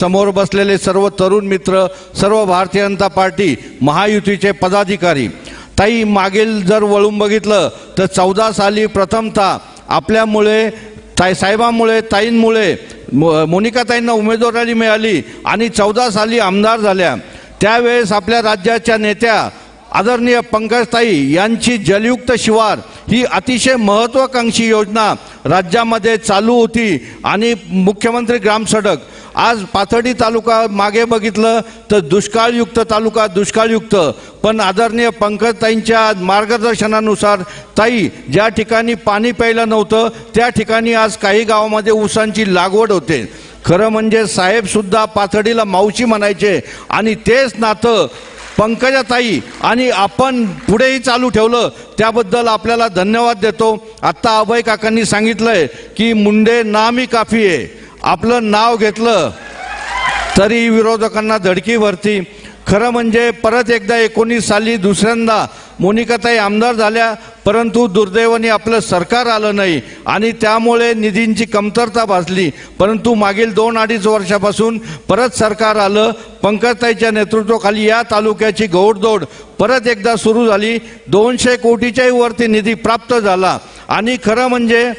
समोर बसलेले सर्व तरुण मित्र सर्व भारतीय जनता पार्टी महायुतीचे पदाधिकारी. ताई मागील जर वळून बघितलं तर चौदा साली प्रथमतः आपल्यामुळे ताई साहेबांमुळे ताईंमुळे मोनिकाताईंना उमेदवारी मिळाली आणि चौदा साली आमदार झाल्या. त्यावेळेस आपल्या राज्याच्या नेत्या आदरणीय पंकजताई यांची जलयुक्त शिवार ही अतिशय महत्त्वाकांक्षी योजना राज्यामध्ये चालू होती आणि मुख्यमंत्री ग्रामसडक आज पाथर्डी तालुका मागे बघितलं तर दुष्काळयुक्त तालुका दुष्काळयुक्त. पण आदरणीय पंकजताईंच्या मार्गदर्शनानुसार ताई ज्या ठिकाणी पाणी प्यायलं नव्हतं त्या ठिकाणी आज काही गावामध्ये ऊसांची लागवड होते. खरं म्हणजे साहेबसुद्धा पाथर्डीला मावशी म्हणायचे आणि तेच नातं पंकजाताई आणि आपण पुढेही चालू ठेवलं त्याबद्दल आपल्याला धन्यवाद देतो. आत्ता अभय काकांनी सांगितलंय की मुंडे नामी काफी आहे. आपलं नाव घेतलं तरी विरोधकांना धडकी भरती खरं म्हणजे परत एकदा एकोणीस साली दुसऱ्यांदा मोनिकाताई आमदार झाल्या परंतु दुर्दैवाने आपलं सरकार आलं नाही आणि त्यामुळे निधींची कमतरता भासली. परंतु मागील दोन अडीच वर्षापासून परत सरकार आलं पंकजताईच्या नेतृत्वाखाली या तालुक्याची गौडदौड परत एकदा सुरू झाली. दोनशे कोटीच्याही वरती निधी प्राप्त झाला. आणि खरं म्हणजे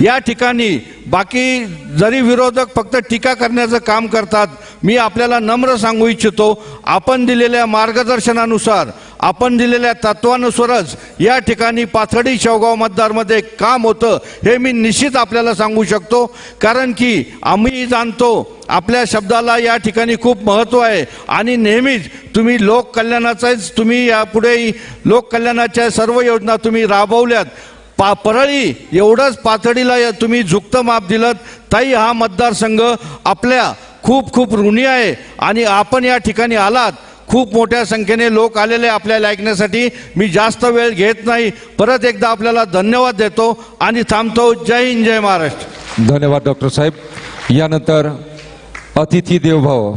या ठिकाणी बाकी जरी विरोधक फक्त टीका करण्याचं काम करतात मी आपल्याला नम्र सांगू इच्छितो आपण दिलेल्या मार्गदर्शनानुसार आपण दिलेल्या तत्वानुसारच या ठिकाणी पाथडी शेवगाव मतदारमध्ये काम होतं हे मी निश्चित आपल्याला सांगू शकतो. कारण की आम्ही जाणतो आपल्या शब्दाला या ठिकाणी खूप महत्त्व आहे आणि नेहमीच तुम्ही लोककल्याणाचाच तुम्ही यापुढेही लोककल्याणाच्या सर्व योजना तुम्ही राबवल्यात. पा परळी एवढंच पातळीला तुम्ही झुकतं माप दिलं ताई हा मतदारसंघ आपल्या खूप खूप ऋणी आहे आणि आपण या ठिकाणी आलात. खूप मोठ्या संख्येने लोक आलेले आपल्याला ऐकण्यासाठी मी जास्त वेळ घेत नाही. परत एकदा आपल्याला धन्यवाद देतो आणि थांबतो. जय हिंद जय महाराष्ट्र. धन्यवाद डॉक्टर साहेब. यानंतर अतिथी देवभाव.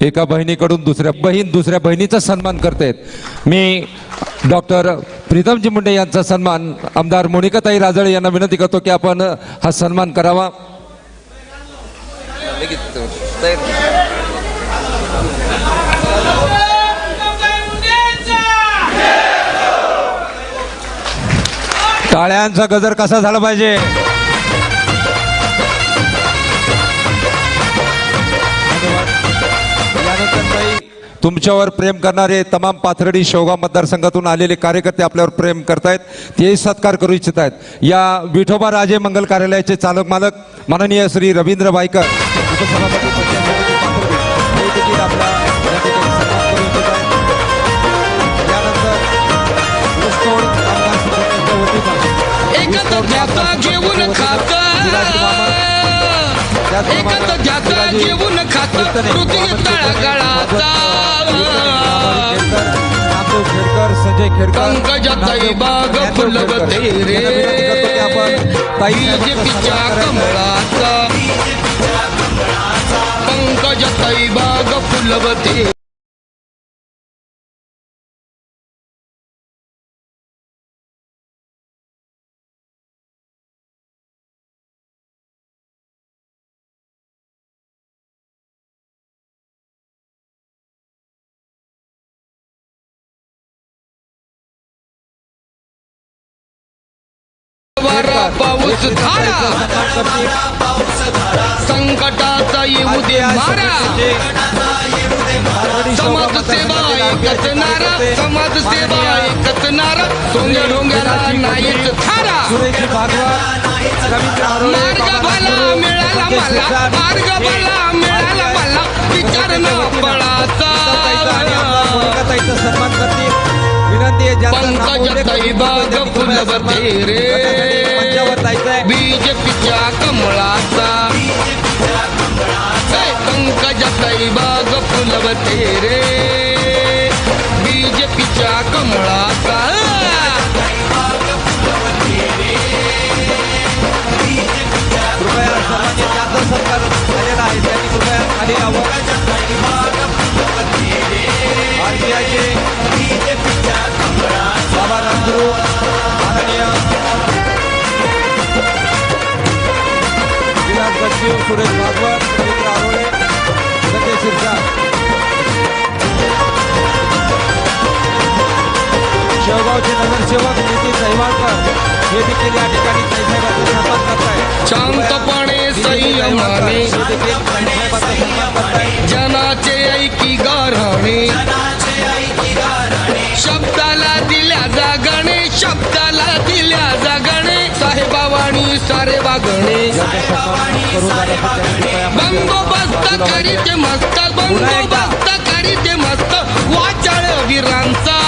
एका बहिणीकडून दुसऱ्या बहीण दुसऱ्या बहिणीचा सन्मान करतायत. मी डॉक्टर प्रीतमजी मुंडे यांचा सन्मान आमदार मोनिकाताई राजळे यांना विनंती करतो की आपण हा सन्मान करावा. टाळ्यांचा गजर कसा झाला पाहिजे? तुमच्यावर प्रेम करणारे तमाम पाथर्डी शेवगाव मतदारसंघातून आलेले कार्यकर्ते आपल्यावर प्रेम करतायत तेही सत्कार करू इच्छित आहेत या विठोबा राजे मंगल कार्यालयाचे चालक मालक माननीय श्री रवींद्र वायकर उपसभापती पंचायत समिती पाथर्डी, देखील आपला या ठिकाणी सन्मान करू इच्छित आहेत. यानंतर ऊसतोड कामगार संघटनेच्या वतीनं एकत्र ऊसतोड घ्याचा कामगार घेऊन संघटनेच्या खात घ्याचा खात तळागाळाचा संजय खेडकर, पंकजाताई बाग फुलवते रे. बीजेपीच्या कमळाचा. पंकजाताई बाग फुलवते पाऊस धारा संकटाचा येऊ दे मारा. समाजसेवा एकतनारा समाजसेवा एकतनारा. सोंगे डोंगरा नाहीच थारा. सुरेश भागवत रवींद्र आरोळे, मार्ग भला मिळाला मला मार्ग भला मिळाला मला. विचार न बळाचा आणि बीजेपीच्या कमळाचा. पंकजाताई बाग फुलवते रे बीजेपीच्या कमळाचा. सुरेश भागवत पवित्र नगरसेवक नितीन हे देखील या ठिकाणी करताय शांतपणे संयमाने जनाचे ऐकी गाराणे शब्दाला सारे वागणे. बंदोबस्त करीत मस्त. बंदोबस्त करीत मस्त. वाचाळ वीरांचा.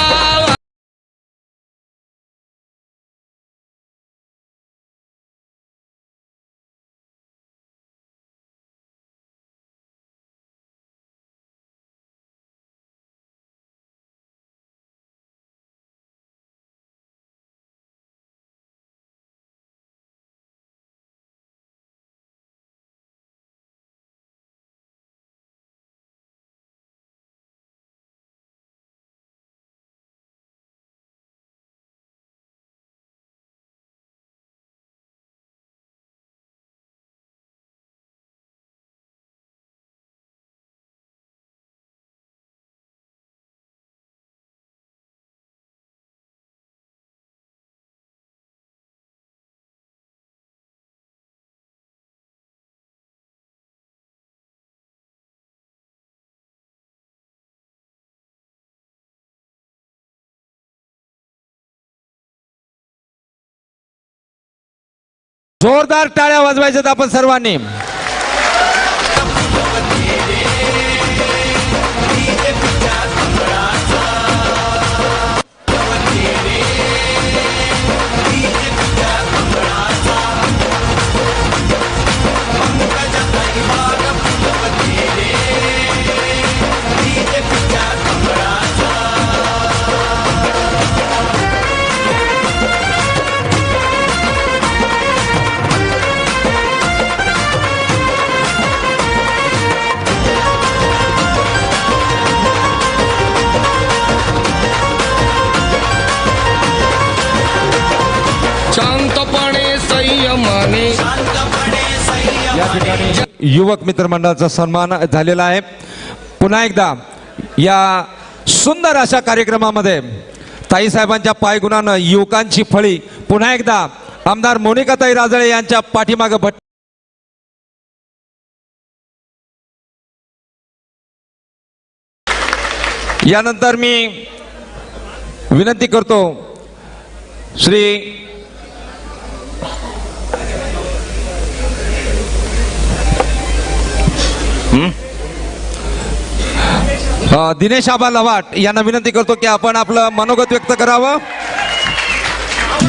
जोरदार टाळ्या वाजवायच्यात आपण सर्वांनी. युवक मित्र मंडळाचा सन्मान झालेला आहे. पुन्हा एकदा या सुंदर अशा कार्यक्रमामध्ये ताईसाहेबांच्या पायगुणानं युवकांची फळी. पुन्हा एकदा आमदार मोनिकाताई राजळे यांच्या पाठीमागं भट यानंतर मी विनंती करतो श्री दिनेश आबा लवाट यांना विनंती करतो की आपण आपलं मनोगत व्यक्त करावं.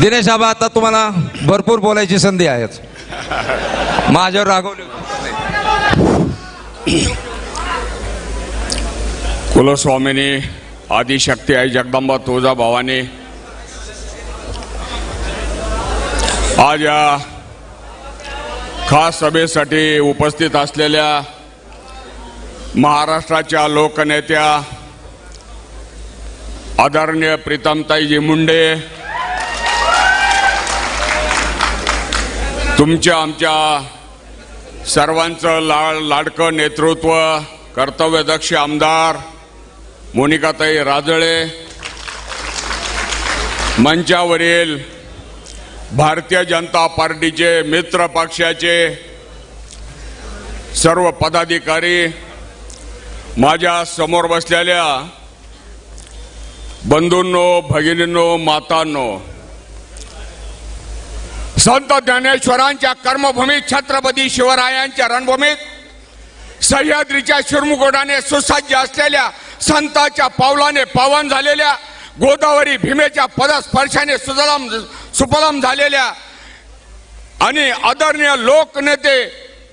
दिनेश आबा आता तुम्हाला भरपूर बोलायची संधी आहे माझ्यावर रागवली कुलस्वामिनी आदिशक्ती आई जगदंबा तुळजा भवानी. आज या खास सभेसाठी उपस्थित असलेल्या महाराष्ट्राच्या लोकनेत्या आदरणीय प्रीतमताईजी मुंडे तुमच्या आमच्या सर्वांचं लाड लाडकं नेतृत्व कर्तव्यदक्ष आमदार मोनिकाताई राजळे मंचावरील भारतीय जनता पार्टीचे मित्र पक्षाचे सर्व पदाधिकारी माझ्यासमोर बसलेल्या बंधूंनो भगिनींनो मातांनो संत ज्ञानेश्वरांच्या कर्मभूमीत छत्रपती शिवरायांच्या रणभूमीत सह्याद्रीच्या शिरमुगोडाने सुसज्ज असलेल्या संताच्या पावलाने पावन झालेल्या गोदावरी भीमेच्या पदस्पर्शाने सुजलाम सुपलम झालेल्या आणि आदरणीय लोकनेते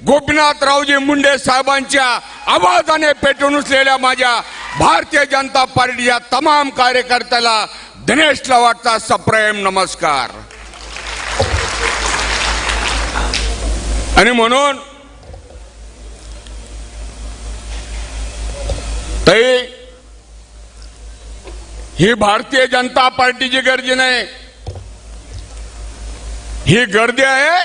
गोपीनाथरावजी मुंडे साहेबांच्या आवाजाने पेटून उचलेल्या माझ्या भारतीय जनता पार्टीच्या तमाम कार्यकर्त्याला दिनेश लवाटचा सप्रेम नमस्कार. आणि म्हणून ताई ही भारतीय जनता पार्टीची गर्दी नाही. ही गर्दी आहे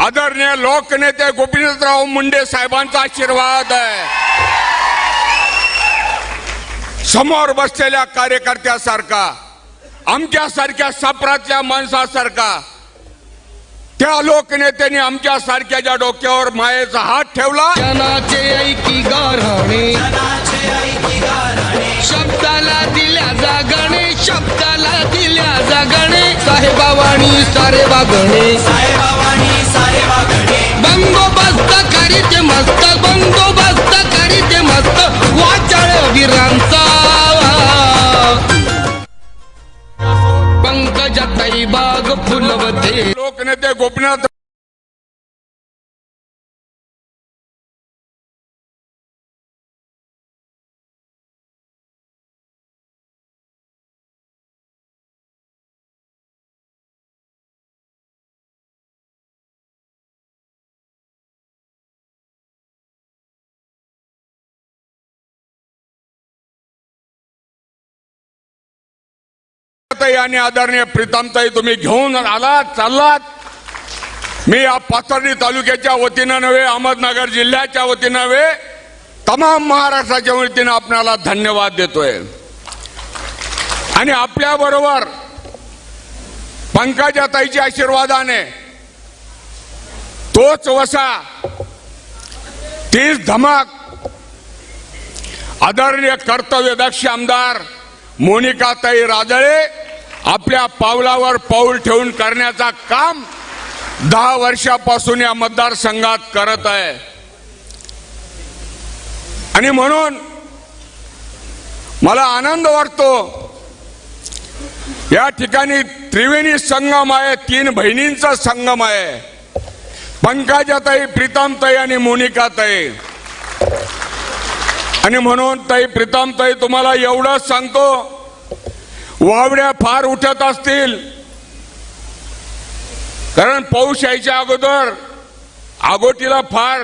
आदरणीय लोकनेते गोपीनाथराव मुंडे साहेबांचा आशीर्वाद आहे. समोर बसलेल्या कार्यकर्त्यासारखा आमच्यासारख्या सापरातल्या माणसासारखा त्या लोकनेत्यांनी आमच्यासारख्या ज्या डोक्यावर मायेचा हात ठेवला. शब्दाला दिल्या जागणे शब्दाला दिल्या जागणे. साहेबावाणी सारे वागणे. बंदोबस्त ते मस्त बंदोबस्त ते मस्त वाचाळ वीरांचा. पंकजाताई बाग फुलवते. लोकनेते गोपनाथ ताई आणि आदरणीय प्रीतमताई तुम्ही घेऊन आलात चाललात. मी या पाथर्डी तालुक्याच्या वतीनं नव्हे अहमदनगर जिल्ह्याच्या वतीनं नव्हे तमाम महाराष्ट्राच्या वतीनं आपल्याला धन्यवाद देतोय. आणि आपल्या बरोबर पंकजाताईच्या आशीर्वादाने तोच वसा तीच धमक आदरणीय कर्तव्यदक्ष आमदार मोनिकाताई राजळे आपल्या पावलावर पाऊल ठेवून करण्याचा काम दहा वर्षापासून या मतदारसंघात करत आहे. आणि म्हणून मला आनंद वाटतो या ठिकाणी त्रिवेणी संगम आहे तीन बहिणींचा संगम आहे. पंकजाताई प्रीतमताई आणि मोनिकाताई. आणि म्हणून ताई प्रीतमताई तुम्हाला एवढंच सांगतो वावड्या फार उठत असतील. कारण पाऊस यायच्या अगोदर आगोटीला फार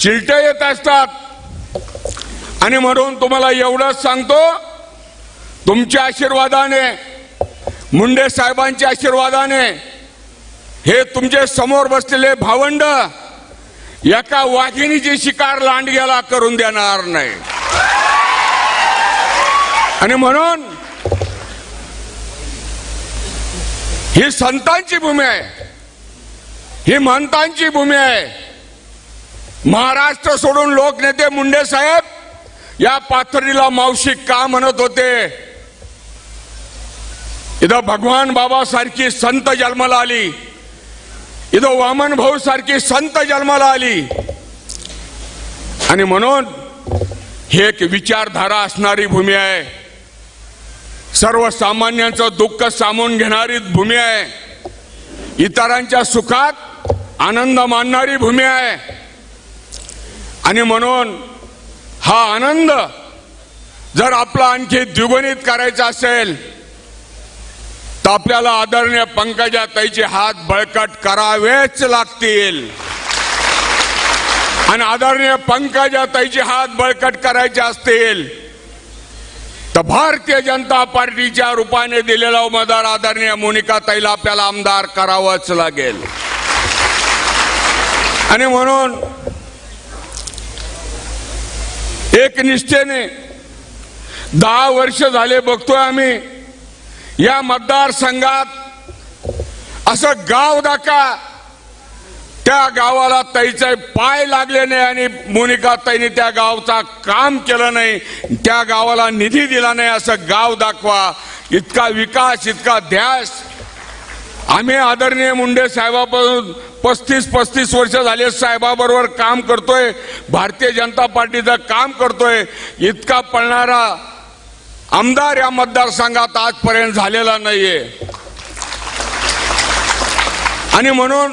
चिलट येत असतात. आणि म्हणून तुम्हाला एवढंच सांगतो तुमच्या आशीर्वादाने मुंडे साहेबांच्या आशीर्वादाने हे तुमचे समोर बसलेले भावंड एका वाघिणीची शिकार लांडग्याला करून देणार नाही. आणि म्हणून ही संतांची भूमी आहे. ही महंतांची भूमी आहे. महाराष्ट्र सोडून लोकनेते मुंडे साहेब या पाथरीला मावशी का म्हणत होते? इथं भगवान बाबा सारखी संत जन्माला आली. इथं वामन भाऊ सारखी संत जन्माला आली. आणि म्हणून ही एक विचारधारा असणारी भूमी आहे. सर्वसामान्यांचं दुःख सामावून घेणारी भूमी आहे. इतरांच्या सुखात आनंद मानणारी भूमी आहे. आणि म्हणून हा आनंद जर आपला आणखी द्विगुणित करायचा असेल तर आपल्याला आदरणीय पंकजा ताईचे हात बळकट करावेच लागतील. आणि आदरणीय पंकजा ताईचे हात बळकट करायचे असतील तर भारतीय जनता पार्टीच्या रूपाने दिलेला उमेदवार आदरणीय मोनिका ताईला आपल्याला आमदार करावंच लागेल. आणि म्हणून एक निष्ठेने दहा वर्ष झाले बघतोय आम्ही या मतदारसंघात असं गाव दाखा त्या गावाला ताईचे पाय लागले नाही आणि मोनिका ताईने त्या गावचा काम केलं नाही. त्या गावाला निधी दिला नाही असं गाव दाखवा. इतका विकास इतका ध्यास. आम्ही आदरणीय मुंडे साहेबापासून पस्तीस पस्तीस वर्ष झाले साहेबाबरोबर काम करतोय. भारतीय जनता पार्टीचं काम करतोय. इतका पळणारा आमदार या मतदारसंघात आजपर्यंत झालेला नाहीये. आणि म्हणून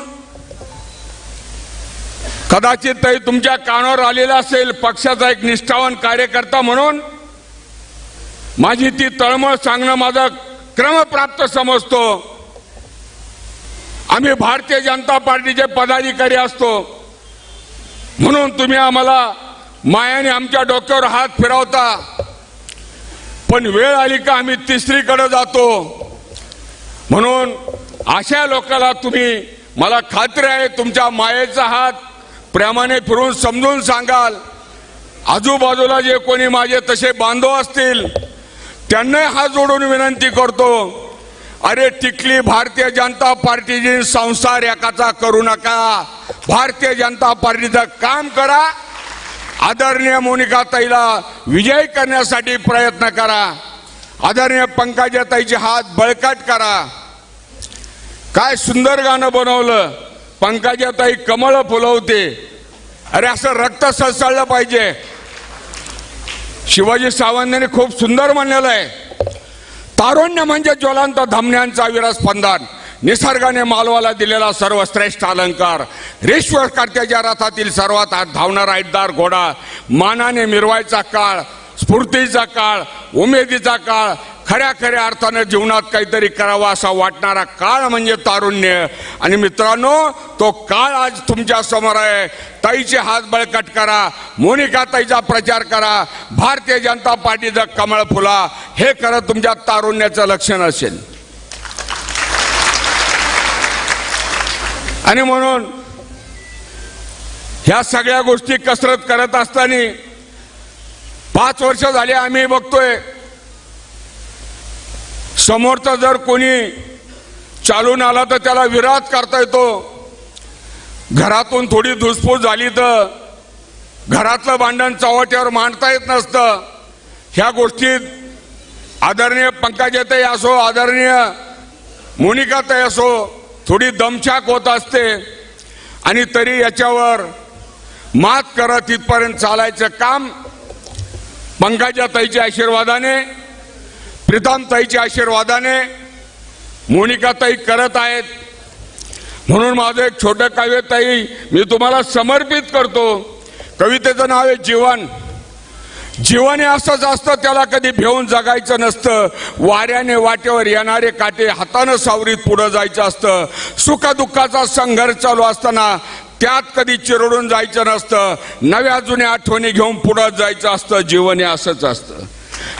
कदाचित ताई तुमच्या कानावर आलेला असेल पक्षाचा एक निष्ठावान कार्यकर्ता म्हणून. माझी ती तळमळ सांगणं माझा क्रमप्राप्त समजतो. आम्ही भारतीय जनता पार्टीचे पदाधिकारी असतो. म्हणून तुम्ही आम्हाला मायाने आमच्या डोक्यावर हात फिरवता. पण वेळ आली का आम्ही तिसरीकडे जातो. म्हणून अशा लोकाला तुम्ही मला खात्री आहे तुमच्या मायेचा हात प्रेमाने फिरून समजून सांगाल. आजूबाजूला जे कोणी माझे तसे बांधव असतील त्यांना हात जोडून विनंती करतो अरे टिकली भारतीय जनता पार्टीची संसार एकाचा करू नका. भारतीय जनता पार्टीचं काम करा. आदरणीय मोनिका ताईला विजय करण्यासाठी प्रयत्न करा. आदरणीय पंकजाताईचे हात बळकट करा. काय सुंदर गाणं बनवलं. पंकजाताई कमळ फुलवते. अरे असं रक्त सळसळलं पाहिजे. शिवाजी सावंतांनी खूप सुंदर म्हणलेलं आहे. तारुण्य म्हणजे ज्वलंत धमन्यांचा विरस्पंदन. निसर्गाने मालवाला दिलेला सर्वश्रेष्ठ अलंकार. रेश्वरकर्त्याच्या रथातील सर्वात आत धावणारा ऐटदार घोडा. मानाने मिरवायचा काळ. स्फूर्तीचा काळ उमेदीचा काळ खऱ्या खऱ्या अर्थानं जीवनात काहीतरी करावा असा वाटणारा काळ म्हणजे तारुण्य. आणि मित्रांनो तो काळ आज तुमच्यासमोर आहे. ताईचे हात बळकट करा मोनिका ताईचा प्रचार करा भारतीय जनता पार्टीचं कमळ फुला. हे खरं तुमच्या तारुण्याचं लक्षण असेल. आणि म्हणून ह्या सगळ्या गोष्टी कसरत करत असताना पाच वर्ष झाले आम्ही बघतोय. समोरचा जर कोणी चालून आला तर त्याला विरोध करता येतो. घरातून थोडी धुसफूस झाली तर घरातलं भांडण चव्हाट्यावर मांडता येत नसतं. ह्या गोष्टीत आदरणीय पंकजाताई असो आदरणीय मोनिकाताई असो थोडी दमछाक होत असते. आणि तरी याच्यावर मात करत इथपर्यंत चालायचं काम पंकजाताईच्या आशीर्वादाने प्रीतमताईच्या आशीर्वादाने मोनिकाताई करत आहेत. म्हणून माझं एक छोटं काव्य ताई मी तुम्हाला समर्पित करतो. कवितेचं नाव आहे जीवन. जीवन हे असंच असतं त्याला कधी भेऊन जगायचं नसतं. वाऱ्याने वाटेवर येणारे काटे हातानं सावरीत पुढं जायचं असतं. सुखदुःखाचा संघर्ष चालू असताना त्यात कधी चिरडून जायचं नसतं. नव्या जुन्या आठवणी घेऊन पुढं जायचं असतं. जीवन हे असंच असतं.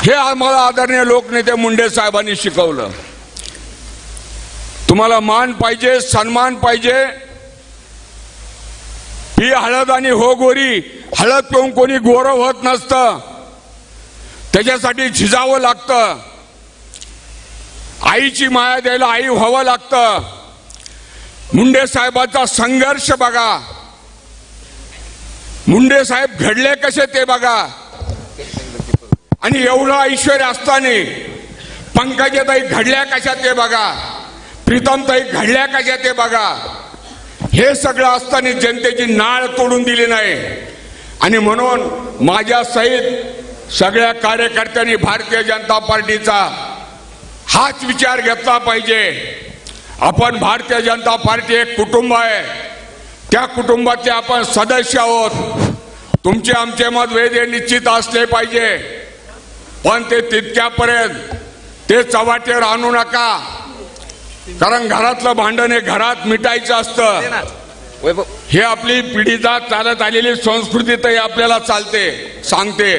हे आम्हाला आदरणीय लोकनेते मुंडे साहेबांनी शिकवलं. तुम्हाला मान पाहिजे सन्मान पाहिजे. ही हळद आणि हो गोरी हळद पिऊन कोणी गोरव होत नसतं. त्याच्यासाठी झिजावं लागतं. आईची माया द्यायला आई व्हावं लागतं. मुंडे साहेबाचा संघर्ष बघा. मुंडे साहेब घडले कसे ते बघा. आणि एवढं ऐश्वर्य असताना पंकजाताई घडल्या कशा ते बघा. प्रीतमताई घडल्या कशा ते बघा. हे सगळं असताना जनतेची नाळ तोडून दिली नाही. आणि म्हणून माझ्या सहित सगळ्या कार्यकर्त्यांनी भारतीय जनता पार्टीचा हाच विचार घेतला पाहिजे. आपण भारतीय जनता पार्टी एक कुटुंब आहे. त्या कुटुंबाचे आपण सदस्य आहोत. तुमचे आमचे मतवेद हे निश्चित असले पाहिजे. पण ते तितक्यापर्यंत ते चव्हाटे आणू नका. कारण घरातलं भांडण हे घरात मिटायचं असतं. हे आपली पिढीचा चालत आलेली संस्कृती तरी आपल्याला चालते सांगते.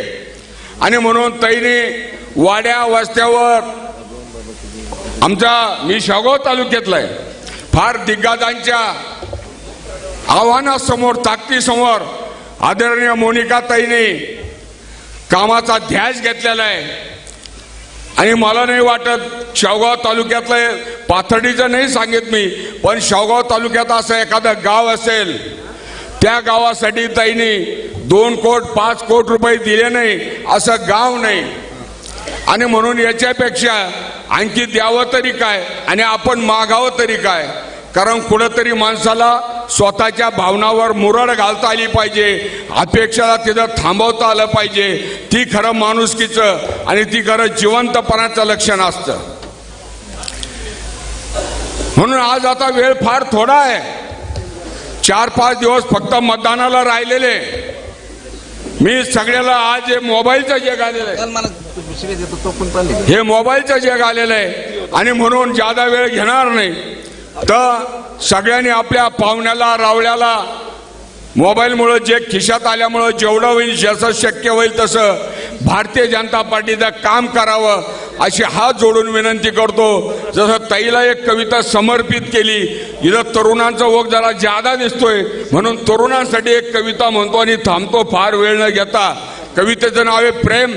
आणि म्हणून तैनी वाड्या वस्त्यावर आमचा मी शेगाव तालुक्यातला आहे. फार दिग्गजांच्या आव्हानासमोर ताकदीसमोर आदरणीय मोनिकाताईने कामाचा ध्यास घेतलेला आहे. आणि मला नाही वाटत शेवगाव तालुक्यातलं पाथर्डीचं नाही सांगित मी पण शेवगाव तालुक्यात असं एखादं गाव असेल त्या गावासाठी ताईने दोन कोट पाच कोट रुपये दिले नाही असं गाव नाही. आणि म्हणून याच्यापेक्षा आणखी द्यावं तरी काय आणि आपण मागावं तरी काय? कारण कुठंतरी माणसाला स्वतःच्या भावनावर मुरड घालता आली पाहिजे. अपेक्षाला तिथं थांबवता आलं पाहिजे. ती खरं माणुसकीचं आणि ती खरं जिवंतपणाचं लक्षण असतं. म्हणून आज आता वेळ फार थोडा आहे. चार पाच दिवस फक्त मतदानाला राहिलेले. मी सगळ्याला आज हे मोबाईलचं जग आलेलं आहे. हे मोबाईलचं जग आलेलं आहे. आणि म्हणून जादा वेळ घेणार नाही तर सगळ्यांनी आपल्या पाहुण्याला रावल्याला मोबाईलमुळं जे खिशात आल्यामुळं जेवढं होईल जसं शक्य होईल तसं भारतीय जनता पार्टीचं काम करावं अशी हात जोडून विनंती करतो. जसं ताईला एक कविता समर्पित केली इथं तरुणांचा ओघ जरा जादा दिसतोय म्हणून तरुणांसाठी एक कविता म्हणतो आणि थांबतो फार वेळ न घेता. कवितेचं नाव आहे प्रेम.